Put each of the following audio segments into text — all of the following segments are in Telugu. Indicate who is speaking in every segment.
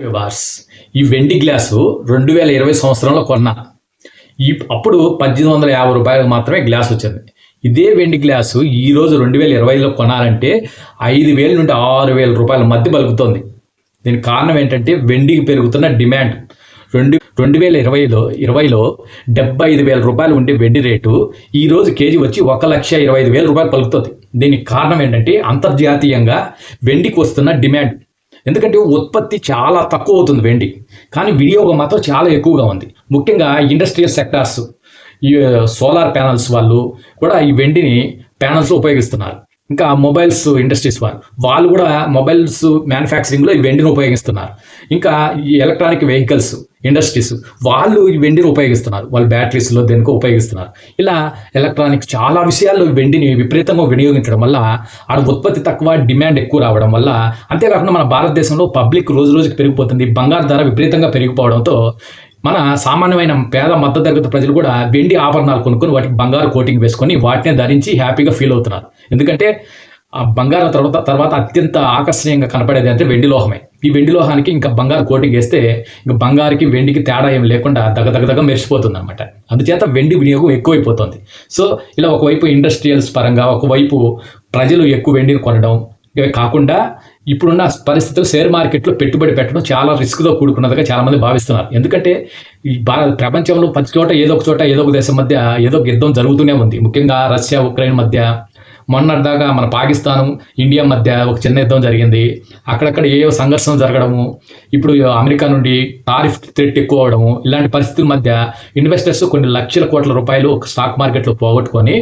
Speaker 1: బార్స్ ఈ వెండి గ్లాసు రెండు వేల ఇరవై సంవత్సరంలో కొన్నా. ఈ అప్పుడు పద్దెనిమిది వందల యాభై రూపాయలకు మాత్రమే గ్లాస్ వచ్చింది. ఇదే వెండి గ్లాసు ఈ రోజు రెండు వేల ఇరవైలో కొనాలంటే ఐదు వేల నుండి ఆరు వేల రూపాయల మధ్య పలుకుతుంది. దీనికి కారణం ఏంటంటే వెండికి పెరుగుతున్న డిమాండ్. రెండు రెండు వేల ఇరవైలో ఇరవైలో డెబ్బై ఐదు వేల రూపాయలు ఉండే వెండి రేటు ఈరోజు కేజీ వచ్చి ఒక లక్ష ఇరవై ఐదు వేల రూపాయలు పలుకుతుంది. దీనికి కారణం ఏంటంటే అంతర్జాతీయంగా వెండికి వస్తున్న డిమాండ్. ఎందుకంటే ఉత్పత్తి చాలా తక్కువ అవుతుంది వెండి. కానీ వినియోగం మాత్రం చాలా ఎక్కువగా ఉంది. ముఖ్యంగా ఇండస్ట్రియల్ సెక్టార్స్ ఈ సోలార్ ప్యానల్స్ వాళ్ళు కూడా ఈ వెండిని ప్యానల్స్ ఉపయోగిస్తున్నారు. ఇంకా మొబైల్స్ ఇండస్ట్రీస్ వారు వాళ్ళు కూడా మొబైల్స్ మ్యానుఫ్యాక్చరింగ్లో ఈ వెండిని ఉపయోగిస్తున్నారు. ఇంకా ఈ ఎలక్ట్రానిక్ వెహికల్స్ ఇండస్ట్రీస్ వాళ్ళు ఈ వెండిని ఉపయోగిస్తున్నారు. వాళ్ళు బ్యాటరీస్లో దేనికో ఉపయోగిస్తున్నారు. ఇలా ఎలక్ట్రానిక్స్ చాలా విషయాల్లో వెండిని విపరీతంగా వినియోగించడం వల్ల ఆడ ఉత్పత్తి తక్కువ డిమాండ్ ఎక్కువ రావడం వల్ల అంతేకాకుండా మన భారతదేశంలో పబ్లిక్ రోజు రోజుకి పెరిగిపోతుంది. బంగారు ధర విపరీతంగా పెరిగిపోవడంతో మన సామాన్యమైన పేద మధ్యతరగతి ప్రజలు కూడా వెండి ఆభరణాలు కొనుక్కొని వాటికి బంగారు కోటింగ్ వేసుకొని వాటిని ధరించి హ్యాపీగా ఫీల్ అవుతున్నారు. ఎందుకంటే ఆ బంగారం తర్వాత తర్వాత అత్యంత ఆకర్షణీయంగా కనపడేది అంటే వెండి లోహమే. ఈ వెండి లోహానికి ఇంకా బంగారు కోటింగ్ వేస్తే ఇంకా బంగారుకి వెండికి తేడా ఏం లేకుండా దగదగదగ మెరిసిపోతుంది అనమాట అందుచేత వెండి వినియోగం ఎక్కువైపోతుంది. సో ఇలా ఒకవైపు ఇండస్ట్రియల్స్ పరంగా ఒకవైపు ప్రజలు ఎక్కువ వెండిని కొనడం ఇవే కాకుండా ఇప్పుడున్న పరిస్థితులు షేర్ మార్కెట్లో పెట్టుబడి పెట్టడం చాలా రిస్క్తో కూడుకున్నదిగా చాలామంది భావిస్తున్నారు. ఎందుకంటే ఈ భారత ప్రపంచంలో ప్రతి చోట ఏదో ఒక చోట ఏదో ఒక దేశం మధ్య ఏదో ఒక యుద్ధం జరుగుతూనే ఉంది. ముఖ్యంగా రష్యా ఉక్రెయిన్ మధ్య మొన్నటిదాకా మన పాకిస్తాన్ ఇండియా మధ్య ఒక చిన్న యుద్ధం జరిగింది. అక్కడక్కడ ఏవో సంఘర్షణ జరగడము ఇప్పుడు అమెరికా నుండి టారిఫ్ థ్రెట్ ఎక్కువ అవడము ఇలాంటి పరిస్థితుల మధ్య ఇన్వెస్టర్స్ కొన్ని లక్షల కోట్ల రూపాయలు ఒక స్టాక్ మార్కెట్లో పోగొట్టుకొని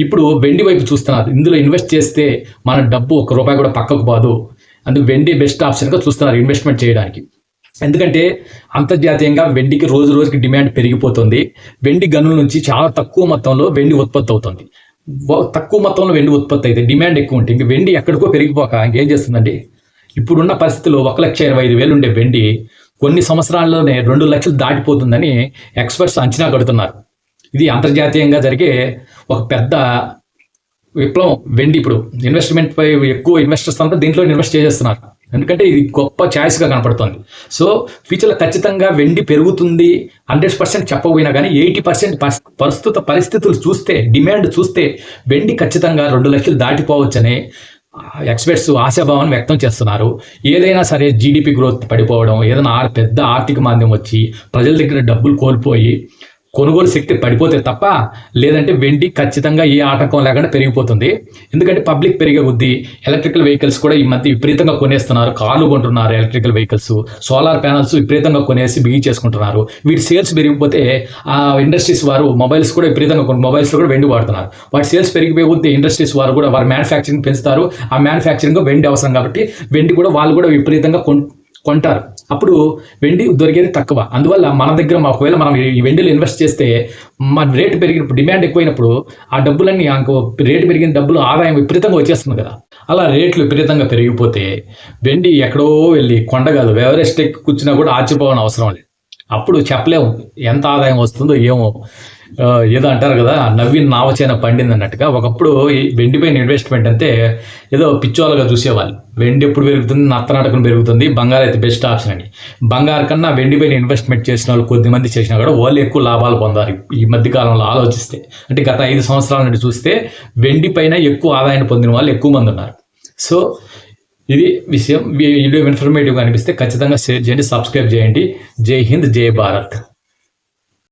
Speaker 1: ఇప్పుడు వెండి వైపు చూస్తున్నారు. ఇందులో ఇన్వెస్ట్ చేస్తే మన డబ్బు ఒక రూపాయి కూడా పక్కకు పోదు. అందుకు వెండి బెస్ట్ ఆప్షన్గా చూస్తున్నారు ఇన్వెస్ట్మెంట్ చేయడానికి. ఎందుకంటే అంతర్జాతీయంగా వెండికి రోజు రోజుకి డిమాండ్ పెరిగిపోతుంది. వెండి గనుల నుంచి చాలా తక్కువ మొత్తంలో వెండి ఉత్పత్తి అవుతుంది. తక్కువ మొత్తంలో వెండి ఉత్పత్తి అయితే డిమాండ్ ఎక్కువ ఉంటుంది. ఇంక వెండి ఎక్కడికో పెరిగిపోక ఇంకేం చేస్తుందండి? ఇప్పుడున్న పరిస్థితుల్లో ఒక లక్ష ఇరవై ఐదు వేలు ఉండే వెండి కొన్ని సంవత్సరాల్లోనే రెండు లక్షలు దాటిపోతుందని ఎక్స్పర్ట్స్ అంచనా కడుతున్నారు. ఇది అంతర్జాతీయంగా జరిగే ఒక పెద్ద విప్లవం వెండి ఇప్పుడు. ఇన్వెస్ట్మెంట్ పై ఎక్కువ ఇన్వెస్టర్స్ అంతా దీంట్లో ఇన్వెస్ట్ చేసేస్తున్నారు. ఎందుకంటే ఇది గొప్ప ఛాయిస్గా కనపడుతుంది. సో ఫ్యూచర్లో ఖచ్చితంగా వెండి పెరుగుతుంది హండ్రెడ్ పర్సెంట్ చెప్పకపోయినా కానీ ఎయిటీ పర్సెంట్ ప్రస్తుత పరిస్థితులు చూస్తే డిమాండ్ చూస్తే వెండి ఖచ్చితంగా రెండు లక్షలు దాటిపోవచ్చని ఎక్స్పర్ట్స్ ఆశాభావాన్ని వ్యక్తం చేస్తున్నారు. ఏదైనా సరే జీడిపి గ్రోత్ పడిపోవడం ఏదైనా పెద్ద ఆర్థిక మాంద్యం వచ్చి ప్రజల దగ్గర డబ్బులు కోల్పోయి కొనుగోలు శక్తి పడిపోతే తప్ప లేదంటే వెండి ఖచ్చితంగా ఏ ఆటంకం లేకుండా పెరిగిపోతుంది. ఎందుకంటే పబ్లిక్ పెరిగే కొద్దీ ఎలక్ట్రికల్ వెహికల్స్ కూడా ఈ మధ్య విపరీతంగా కొనేస్తున్నారు. కార్లు కొంటున్నారు ఎలక్ట్రికల్ వెహికల్స్. సోలార్ ప్యానల్స్ విపరీతంగా కొనేసి బిగి చేసుకుంటున్నారు. వీటి సేల్స్ పెరిగిపోతే ఆ ఇండస్ట్రీస్ వారు మొబైల్స్ కూడా విపరీతంగా మొబైల్స్ కూడా వెండి వాడుతున్నారు. వాటి సేల్స్ పెరిగిపోయే కొద్దీ ఇండస్ట్రీస్ వారు కూడా వారు మ్యానుఫ్యాక్చరింగ్ పెంచుతారు. ఆ మ్యానుఫ్యాక్చరింగ్ వెండి అవసరం కాబట్టి వెండి కూడా వాళ్ళు కూడా విపరీతంగా కొంటారు. అప్పుడు వెండి దొరికేది తక్కువ. అందువల్ల మన దగ్గర ఒకవేళ మనం ఈ వెండిలో ఇన్వెస్ట్ చేస్తే మన రేటు పెరిగినప్పుడు డిమాండ్ ఎక్కువైనప్పుడు ఆ డబ్బులన్నీ ఇంకో రేటు పెరిగిన డబ్బులు ఆదాయం విపరీతంగా వచ్చేస్తుంది కదా. అలా రేట్లు విపరీతంగా పెరిగిపోతే వెండి ఎక్కడో వెళ్ళి కొండ కాదు ఎవరెస్ట్ ఎక్కి కూర్చున్నా కూడా ఆశ్చర్యపోవడం అవసరం లేదు. అప్పుడు చెప్పలేము. ఎంత ఆదాయం వస్తుందో ఏమో. ఏదో అంటారు కదా నవ్విన నావచేన పండింది అన్నట్టుగా. ఒకప్పుడు వెండిపైన ఇన్వెస్ట్మెంట్ అంటే ఏదో పిచ్చోళ్ళగా చూసేవాళ్ళు. వెండి ఎప్పుడు పెరుగుతుంది నత్తనాటకం పెరుగుతుంది బంగారు అయితే బెస్ట్ ఆప్షన్ అని. బంగారు కన్నా వెండిపైన ఇన్వెస్ట్మెంట్ చేసిన వాళ్ళు కొద్ది మంది చేసినా కూడా వాళ్ళు ఎక్కువ లాభాలు పొందారు ఈ మధ్య కాలంలో ఆలోచిస్తే. అంటే గత ఐదు సంవత్సరాల నుండి చూస్తే వెండి పైన ఎక్కువ ఆదాయాన్ని పొందిన వాళ్ళు ఎక్కువ మంది ఉన్నారు. సో ఇది విషయం వీడియో ఇన్ఫర్మేటివ్గా అనిపిస్తే ఖచ్చితంగా షేర్ చేయండి సబ్స్క్రైబ్ చేయండి. జై హింద్ జై భారత్.